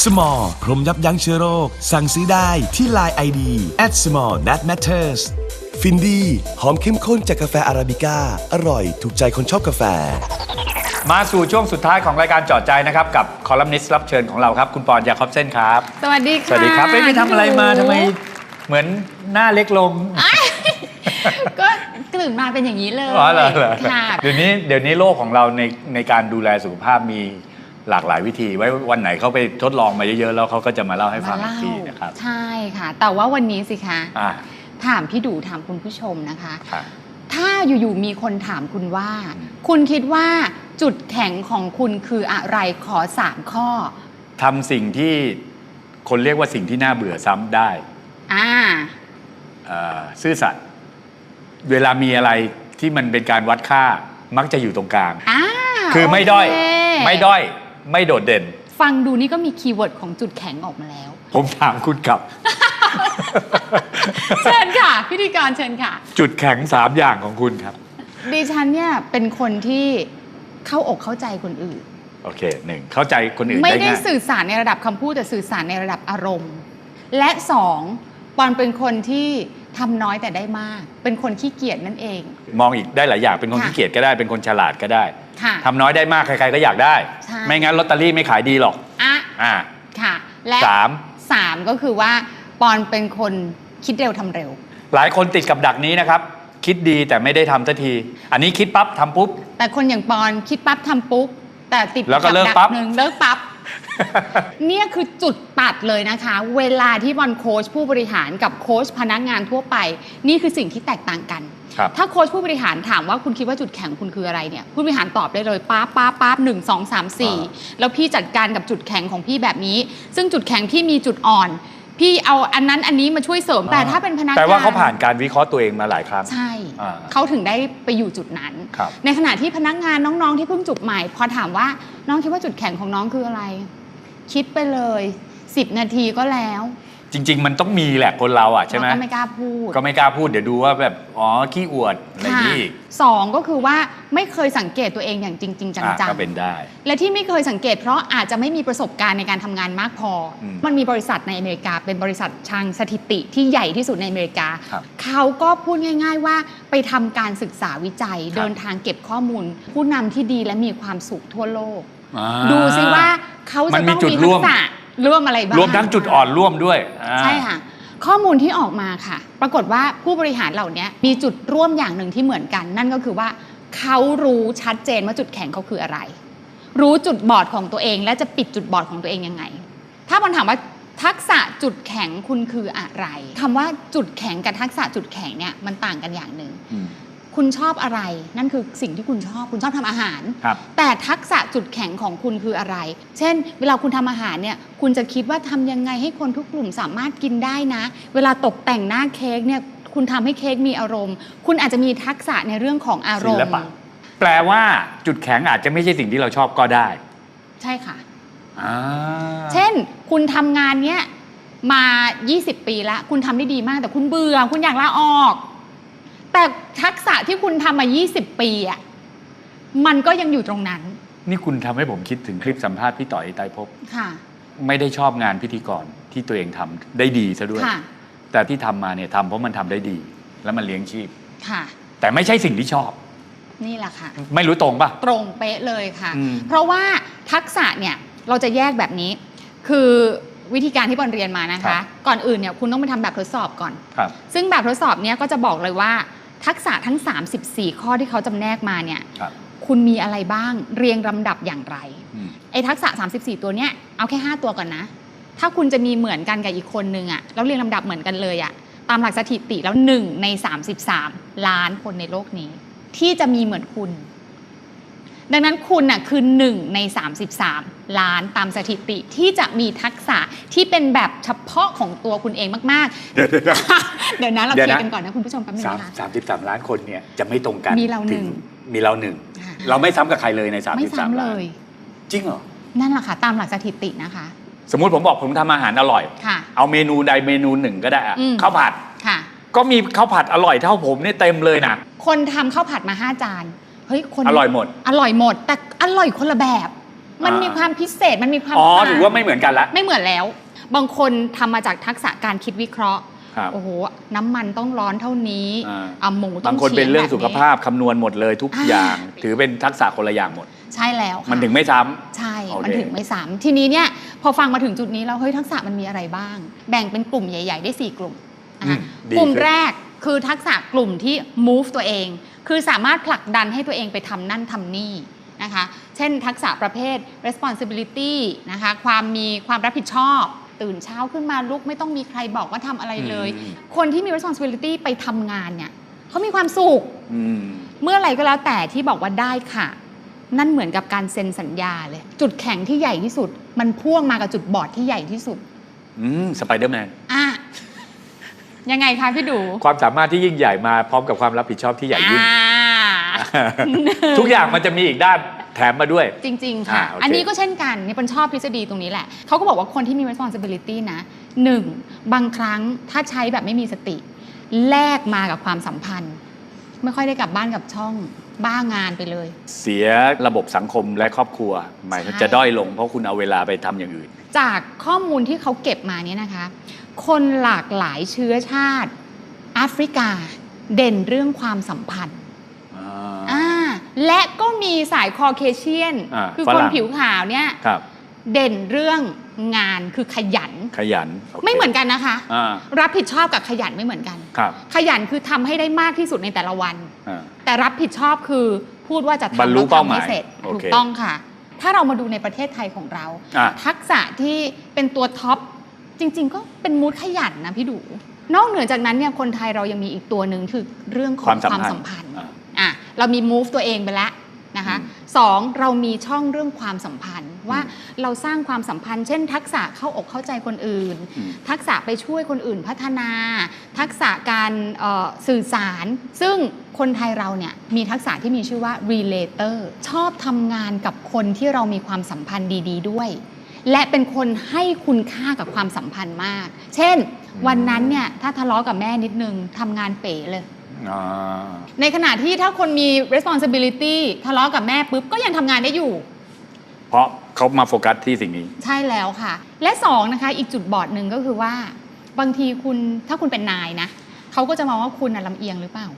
Small พรมยับยั้งเชื้อโรค สั่งซื้อได้ที่ Line ID at small that matters ฟินดีหอมเข้มข้นจากกาแฟอาราบิก้า อร่อยถูกใจคนชอบกาแฟ มาสู่ช่วงสุดท้ายของรายการจอดใจนะครับ กับคอลัมนิสต์รับเชิญของเราครับ คุณปอนยาคอบเส้นครับ สวัสดีค่ะสวัสดีครับเอ้ยไปทำอะไรมาทำไมเหมือนหน้าเล็กลง ก็ตื่นมาเป็นอย่างนี้เลยอ๋อเหรอเหรอค่ะ เดี๋ยวนี้เดี๋ยวนี้โลกของเราในในการดูแลสุขภาพมี หลากหลายวิธี ไว้วันไหนเขาไปทดลองมาเยอะๆแล้วเขาก็จะมาเล่าให้ฟังมาอีกเล่าทีนะครับ ใช่ค่ะ แต่ว่าวันนี้สิคะอ่าถามพี่ดูถามคุณผู้ชมนะคะค่ะถ้าอยู่ๆมีคนถามคุณว่าคุณคิดว่าจุดแข็งของคุณคืออะไรขอสามข้อ ทำสิ่งที่คนเรียกว่าสิ่งที่น่าเบื่อซ้ำได้อ่า เอ่อซื่อสัตย์เวลามีอะไรที่มันเป็นการวัดค่ามักจะอยู่ตรงกลาง อ่าคือไม่ด้อยโเคไม่ด้อย ไม่โดดเด่น ฟังดูนี่ก็มีคีย์เวิร์ดของจุดแข็งออกมาแล้ว ผมถามคุณกลับ เชิญค่ะ พิธีกรเชิญค่ะ จุดแข็งสามอย่างของคุณครับ ดิฉันเนี่ยเป็นคนที่เข้าอกเข้าใจคนอื่น โอเคหนึ่งเข้าใจคนอื่นไม่ได้ได้ง่ายสื่อสารในระดับคำพูดแต่สื่อสารในระดับอารมณ์ และสองปอนเป็นคนที่ ทำน้อยแต่ได้มาก เป็นคนขี้เกียจนั่นเอง มองอีกได้หลายอย่างเป็นคนค่ะขี้เกียจก็ได้เป็นคนฉลาดก็ได้ค่ะทำน้อยได้มากใครๆก็อยากได้ ใช่ ไม่งั้นลอตเตอรี่ไม่ขายดีหรอกอะอ่าค่ะ และสามสามก็คือว่าปอนเป็นคนคิดเร็วทำเร็ว หลายคนติดกับดักนี้นะครับ คิดดีแต่ไม่ได้ทำสักที อันนี้คิดปั๊บทำปุ๊บ แต่คนอย่างปอนคิดปั๊บทำปุ๊บแต่ติดแล้วก็เลิกบดัปั๊บหนึ่งเลิกปั๊บ เนี่ยคือจุดตัดเลยนะคะ เวลาที่บอลโค้ชผู้บริหารกับโค้ชพนักงานทั่วไป นี่คือสิ่งที่แตกต่างกันครับถ้าโค้ชผู้บริหารถามว่าคุณคิดว่าจุดแข็งคุณคืออะไรเนี่ยผู้บริหารตอบได้เลยป๊าบป๊าบป๊าบหนึ่งสองสามสี่แล้วพี่จัดการกับจุดแข็งของพี่แบบนี้ ซึ่งจุดแข็งพี่มีจุดอ่อน พี่เอาอันนั้นอันนี้มาช่วยเสริมแต่ถ้าเป็นพนักงานแปลว่าเขาผ่านการวิเคราะห์ตัวเองมาหลายครั้ง ใช่อ่าเขาถึงได้ไปอยู่จุดนั้น ครับ ในขณะที่พนักงานน้องๆที่เพิ่งจุดใหม่ พอถามว่าน้องคิดว่าจุดแข็งของน้องคืออะไร คิดไปเลย 10 นาทีก็แล้ว จริง ๆ มันต้องมีแหละคนเราอะใช่ไหมเราก็ไม่กล้าพูด ก็ไม่กล้าพูดเดี๋ยวดูว่าแบบอ๋อขี้อวดอะไรอย่างค่ะนี้อีกสองก็คือว่าไม่เคยสังเกตตัวเองอย่างจริง ๆ จัอะงก็เป็นได้ ๆ และที่ไม่เคยสังเกตเพราะอาจจะไม่มีประสบการณ์ในการทำงานมากพออมมันมีบริษัทในอเมริกา เป็นบริษัททางสถิติที่ใหญ่ที่สุดในอเมริกา ครับเขาก็พูดง่าย ๆ ว่าไปทำการศึกษาวิจัย ครับ เดินทางเก็บข้อมูล ผู้นำที่ดีและมีความสุขทั่วโลก อ่า ดูซิว่าเขามัจะนมีต้องจุดมีร่ทัวกม ษะ ร่วมอะไรบ้างรวมทั้งจุดอ่อนร่วมด้วยอ่า ใช่ค่ะ ข้อมูลที่ออกมาค่ะ ปรากฏว่าผู้บริหารเหล่านี้มีจุดร่วมอย่างหนึ่งที่เหมือนกัน นั่นก็คือว่าเขารู้ชัดเจนว่าจุดแข็งเขาคืออะไร รู้จุดบอดของตัวเอง และจะปิดจุดบอดของตัวเองยังไง ถ้าบอลถามว่าทักษะจุดแข็งคุณคืออะไรคำว่าจุดแข็งกับทักษะจุดแข็งเนี่ยมันต่างกันอย่างหนึ่ง อืม คุณชอบอะไร นั่นคือสิ่งที่คุณชอบคุณชอบทำอาหารครับแต่ทักษะจุดแข็งของคุณคืออะไร เช่น เวลาคุณทำอาหารเนี่ยคุณจะคิดว่าทำยังไงให้คนทุกกลุ่มสามารถกินได้นะ เวลาตกแต่งหน้าเค้กเนี่ยคุณทำให้เค้กมีอารมณ์ คุณอาจจะมีทักษะในเรื่องของอารศิมลณ์ปะแปลว่าจุดแข็งอาจจะไม่ใช่สิ่งที่เราชอบก็ได้ ใช่ค่ะอ่าเช่น คุณทำงานเนี้ยมา 20 ปีแล้ว คุณทำได้ดีมากแต่คุณเบื่อ คุณอยากลาออก แต่ทักษะที่คุณทำมา 20 ปีอะมันก็ยังอยู่ตรงนั้น นี่คุณทำให้ผมคิดถึงคลิปสัมภาษณ์พี่ต่อยไตรภพค่ะ ไม่ได้ชอบงานพิธีกรที่ตัวเองทำได้ดีซะด้วย ค่ะ แต่ที่ทำมาเนี่ยทำเพราะมันทำได้ดี แล้วมันเลี้ยงชีพ ค่ะ แต่ไม่ใช่สิ่งที่ชอบ นี่แหละค่ะ ไม่รู้ตรงป่ะ ตรงเป๊ะเลยค่ะ อืม เพราะว่าทักษะเนี่ยเราจะแยกแบบนี้ คือวิธีการที่บอลเรียนมานะคะ ก่อนอื่นเนี่ยคุณต้องไปทำแบบทดสอบก่อน ครับ ซึ่งแบบทดสอบเนี่ยก็จะบอกเลยว่า ทักษะทั้ง 34 ข้อที่เขาจำแนกมาเนี่ยครับ คุณมีอะไรบ้างเรียงลำดับอย่างไร อืม ไอ้ทักษะ 34 ตัวเนี้ยเอาแค่ 5 ตัวก่อนนะ ถ้าคุณจะมีเหมือนกันกับอีกคนนึงอะแล้วเรียงลำดับเหมือนกันเลยอะตามหลักสถิติแล้ว 1 ใน 33 ล้านคนในโลกนี้ ที่จะมีเหมือนคุณ ดังนั้นคุณน่ะคือ 1 ใน 33 ล้านตามสถิติที่จะมีทักษะที่เป็นแบบเฉพาะของตัวคุณเองมาก ๆ เดี๋ยวเดี๋ยวเดี๋ยวนะเราเดี๋ยวเคลียนะร์กันก่อนนะคุณผู้ชมแป๊บนึงสามนะคะ สามสิบสามล้านคนเนี่ยจะไม่ตรงกันมีเราหนึ่ง ถึมีเราหนึ่งค่ะเราไม่ซ้ำกับใครเลยในสามไม่สิบสามซ้ำเลล้านย จริงเหรอ นั่นแหละค่ะตามหลักสถิตินะคะ สมมุติผมบอกผมทำอาหารอร่อย ค่ะ เอาเมนูใดเมนูหนึ่งก็ได้อะอืม ข้าวผัด ค่ะ ก็มีข้าวผัดอร่อยเท่าผมเนี่ยเต็มเลยนะ คนทำข้าวผัดมาห้าจานเฮ้ยคนอร่อยหมด อร่อยหมด แต่อร่อยคนละแบบ มันอ่ามี มีความพิเศษมันมีความอ๋อต่งถือว่าไม่เหมือนกันละ ไม่เหมือนแล้ว บางคนทำมาจากทักษะการคิดวิเคราะห์ครับโอ้โหน้ำมันต้องร้อนเท่านี้อ่า อะหมูต้บาองงคนเป็นเรื่องฉียสุขภาพคำนวณหมดเลยทุกอ่าอย่าง ถือเป็นทักษะคนละอย่างหมด ใช่แล้วค่ะ มันถึงไม่ซ้ำ ใช่ โอเคมันถึงไม่ซ้ำทีนี้เนี่ยพอฟังมาถึงจุดนี้แล้วเฮ้ยทักษะมันมีอะไรบ้าง แบ่งเป็นกลุ่มใหญ่ ๆ ได้ 4 กลุ่มอือะมดีกลุ่มขึ้น แรกคือทักษะกลุ่มที่ move ตัวเอง คือสามารถผลักดันให้ตัวเองไปทำนั่นทำนี่นะคะ เช่นทักษะประเภท responsibility นะคะ ความมีความรับผิดชอบ ตื่นเช้าขึ้นมาลุกไม่ต้องมีใครบอกว่าทำอะไรเลยอืมคนที่มี responsibility ไปทำงานเนี่ยเขามีความสุขอืมเมื่อไหรก็แล้วแต่ที่บอกว่าได้ค่ะ นั่นเหมือนกับการเซ็นสัญญาเลย จุดแข็งที่ใหญ่ที่สุด มันพ่วงมากับจุดบอดที่ใหญ่ที่สุด อืมสไปเดอร์แมนอะ ยังไงคะพี่ดู ความสามารถที่ยิ่งใหญ่มาพร้อมกับความรับผิดชอบที่ใหญ่ยิ่งอ่าทุกอย่างมันจะมีอีกด้านแถมมาด้วย จริง ๆ ค่ะ อ่าโอเค อันนี้ก็เช่นกันนี่เป็นชอบทฤษฎีตรงนี้แหละ เขาก็บอกว่าคนที่มี responsibility นะหนึ่งบางครั้งถ้าใช้แบบไม่มีสติ แลกมากับความสัมพันธ์ ไม่ค่อยได้กลับบ้านกับช่องบ้างานไปเลย เสียระบบสังคมและครอบครัว หมายใช่ จะด้อยลงเพราะคุณเอาเวลาไปทำอย่างอื่น จากข้อมูลที่เขาเก็บมาเนี่ยนะคะ คนหลากหลายเชื้อชาติแอฟริกาเด่นเรื่องความสัมพันธ์อ่าและก็มีสายคอเคเชียนอ่าคือฝคนรั่งผิวขาวเนี่ยครับเด่นเรื่องงานคือขยันขยันโคไม่เหมือนกันนะคะอ่ารับผิดชอบกับขยันไม่เหมือนกันครับขยันคือทำให้ได้มากที่สุดในแต่ละวันอ่าแต่รับผิดชอบคือพูดว่าจะบรรทำลุแล้วเป้าทำหมายให้เสร็จโอเคถูกต้องค่ะ ถ้าเรามาดูในประเทศไทยของเราอะทักษะที่เป็นตัวท็อป จริง ๆ ก็เป็นมูดขยันนะพี่ดู นอกเหนือจากนั้นเนี่ยคนไทยเรายังมีอีกตัวหนึ่งคือเรื่องของความสัมพันธ์อ่าอะเรามี move ตัวเองไปแล้วนะคะอืมสองเรามีช่องเรื่องความสัมพันธ์ว่าเราสร้างความสัมพันธ์ เช่น ทักษะเข้าอกเข้าใจคนอื่นอืมทักษะไปช่วยคนอื่นพัฒนา ทักษะการเอ่อสื่อสาร ซึ่งคนไทยเราเนี่ยมีทักษะที่มีชื่อว่า relator ชอบทำงานกับคนที่เรามีความสัมพันธ์ดี ๆ ด้วย และเป็นคนให้คุณค่ากับความสัมพันธ์มาก เช่น วันนั้นเนี่ยถ้าทะเลาะกับแม่นิดนึงทำงานเป๋เลยอ่าในขณะที่ถ้าคนมี responsibility ทะเลาะกับแม่ปุ๊บก็ยังทำงานได้อยู่ เพราะเขามาโฟกัสที่สิ่งนี้ ใช่แล้วค่ะ และสองนะคะ อีกจุดบอดหนึ่งก็คือว่า บางทีคุณถ้าคุณเป็นนายนะเขาก็จะมองว่าคุณน่ะลำเอียงหรือเปล่า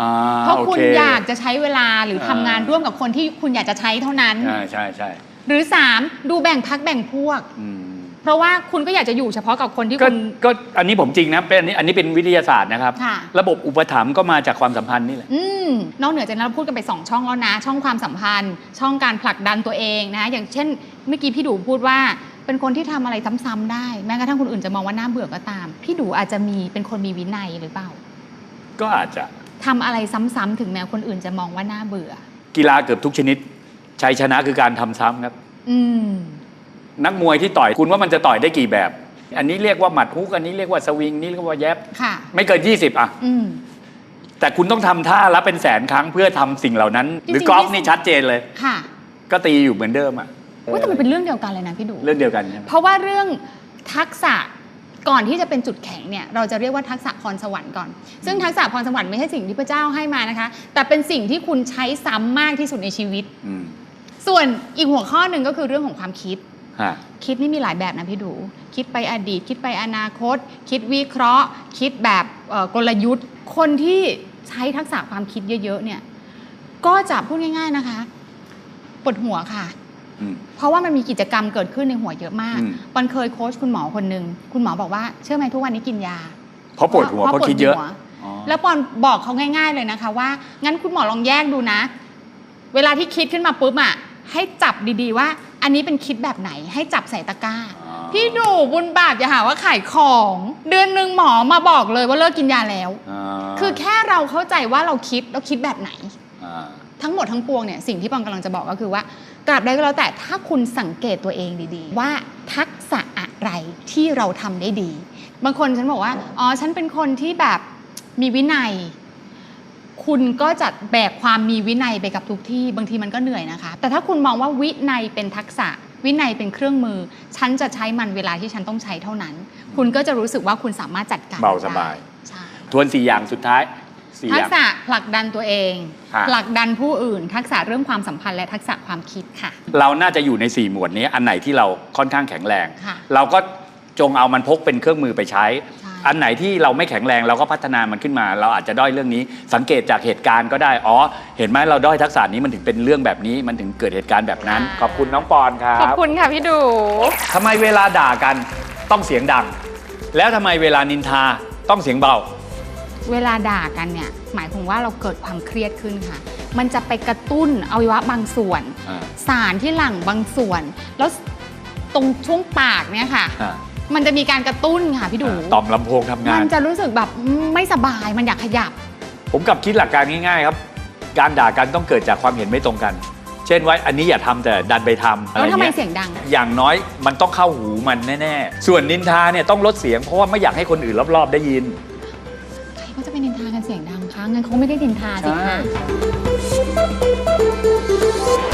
อ่าเพราะคุณโอยากจะใช้เวลาหรือทำอ่างงานร่วมกับคนที่คุณอยากจะใช้เท่านั้น ใช่ใช่ใช่ หรือ 3 ดูแบ่งพักแบ่งพวกอืมเพราะว่าคุณก็อยากจะอยู่เฉพาะกับคนที่ก็คุณ ก็อันนี้ผมจริงนะเป็นอันนี้อันนี้เป็นวิทยาศาสตร์นะครับ ค่ะ ระบบอุปถัมภ์ก็มาจากความสัมพันธ์นี่แหละ อืมนอกเหนือจากนั้นเราพูดกันไป 2 ช่องแล้วนะ ช่องความสัมพันธ์ ช่องการผลักดันตัวเองนะ อย่างเช่น เมื่อกี้พี่ดูพูดว่า เป็นคนที่ทำอะไรซ้ำๆได้ แม้กระทั่งคนอื่นจะมองว่าน่าเบื่อก็ตาม พี่ดูอาจจะมีเป็นคนมีวินัยหรือเปล่าก็อาจจะทำอะไรซ้ำๆถึงแม้คนอื่นจะมองว่าน่าเบื่อ กีฬาเกือบทุกชนิด ชัยชนะคือการทำซ้ำครับ อืมนักมวยที่ต่อยคุณว่ามันจะต่อยได้กี่แบบ อันนี้เรียกว่าหมัดฮุกอันนี้เรียกว่าสวิงนี่เรียกว่าแยบค่ะไม่เกิน20อะอืมแต่คุณต้องทำท่าแล้วเป็นแสนครั้งเพื่อทำสิ่งเหล่านั้นจริงๆหรือกอล์ฟที่นี่ชัดเจนเลยค่ะ ก็ตีอยู่เหมือนเดิมอะว่าแต่มันเป็นเรื่องเดียวกันเลยนะพี่ดูเรื่องเดียวกันใช่ไหมเพราะว่าเรื่องทักษะก่อนที่จะเป็นจุดแข็งเนี่ยเราจะเรียกว่าทักษะพรสวรรค์ก่อน ซึ่งทักษะพรสวรรค์ไม่ใช่สิ่งที่พระเจ้าให้มานะคะ แต่เป็นสิ่งที่คุณใช้ซ้ำมากที่สุดในชีวิตอืม ส่วนอีกหัวข้อหนึ่งก็คือเรื่องของความคิด ฮะ คิดนี่มีหลายแบบนะพี่ดู คิดไปอดีต คิดไปอนาคต คิดวิเคราะห์ คิดแบบเอ่อกลยุทธ์ คนที่ใช้ทักษะความคิดเยอะ ๆ เนี่ย ก็จะพูดง่าย ๆนะคะปวดหัวค่ะ อืม เพราะว่ามันมีกิจกรรมเกิดขึ้นในหัวเยอะมากอืม ปอนเคยโค้ชคุณหมอคนหนึ่งคุณหมอบอกว่าเชื่อไหมทุกวันนี้กินยาเพราะปวดหัวเพราะคิดเยอะ ปวหัว อ๋อ แล้วปอนบอกเขาง่าย ๆเลยนะคะว่า งั้นคุณหมอลองแยกดูนะ เวลาที่คิดขึ้นมาปุ๊บอะ ให้จับดีๆว่า อันนี้เป็นคิดแบบไหน ให้จับใส่ตะกร้าอ๋อพี่ดูบุญบาปอย่าหาว่าขายของ เดือนหนึ่งหมอมาบอกเลยว่าเลิกกินยาแล้วอ่าคือแค่เราเข้าใจว่าเราคิดแล้วคิดแบบไหนอ่าทั้งหมดทั้งปวงเนี่ยสิ่งที่ปองกำลังจะบอกก็คือว่ากลับได้ก็แล้วแต่ถ้าคุณสังเกตตัวเองดีๆ ว่าทักษะอะไรที่เราทำได้ดี บางคนฉันบอกว่าอ๋อฉันเป็นคนที่แบบมีวินัย คุณก็จะแบกความมีวินัยไปกับทุกที่ บางทีมันก็เหนื่อยนะคะ แต่ถ้าคุณมองว่าวินัยเป็นทักษะ วินัยเป็นเครื่องมือ ฉันจะใช้มันเวลาที่ฉันต้องใช้เท่านั้น คุณก็จะรู้สึกว่าคุณสามารถจัดการเบาสบายได้ใช่ทวนสี่อย่างสุดท้ายสี่อทักย่างษะผลักดันตัวเองฮะผลักดันผู้อื่น ทักษะเรื่องความสัมพันธ์และทักษะความคิดค่ะ เราน่าจะอยู่ใน 4 หมวดนี้อันไหนที่เราค่อนข้างแข็งแรงค่ะเราก็จงเอามันพกเป็นเครื่องมือไปใช้ใช่ อันไหนที่เราไม่แข็งแรงเราก็พัฒนามันขึ้นมา เราอาจจะด้อยเรื่องนี้ สังเกตจากเหตุการณ์ก็ได้อ๋อเห็นไหมเราด้อยทักษะนี้มันถึงเป็นเรื่องแบบนี้มันถึงเกิดเหตุการณ์แบบนั้น ขอบคุณน้องปอนครัขอบบคุณค่ะพี่ดู ทำไมเวลาด่ากันต้องเสียงดัง แล้วทำไมเวลานินทาต้องเสียงเบา เวลาด่ากันเนี่ย หมายถึงว่าเราเกิดความเครียดขึ้นค่ะ มันจะไปกระตุ้นอวัยวะบางส่วน อ่าสารที่หลั่งบางส่วน แล้วตรงช่วงปากเนี่ยค่ะ อ่า มันจะมีการกระตุ้นค่ะพี่ดูต่อมลำโพงทำงามันน จะรู้สึกแบบไม่สบายมันอยากขยับ ผมกลับคิดหลักการง่ายๆครับ การด่ากันต้องเกิดจากความเห็นไม่ตรงกัน เช่นว่าอันนี้อย่าทำแต่ดันไปทำอะแล้ไรวทำไมเงี้ย เสียงดัง อย่างน้อยมันต้องเข้าหูมันแน่ๆ ส่วนนินทาเนี่ยต้องลดเสียงเพราะว่าไม่อยากให้คนอื่นรอบๆได้ยิน ใครเขาจะไปนินทากันเสียงดังคะงั้นเขาไม่ได้นินทาสิใช่คะ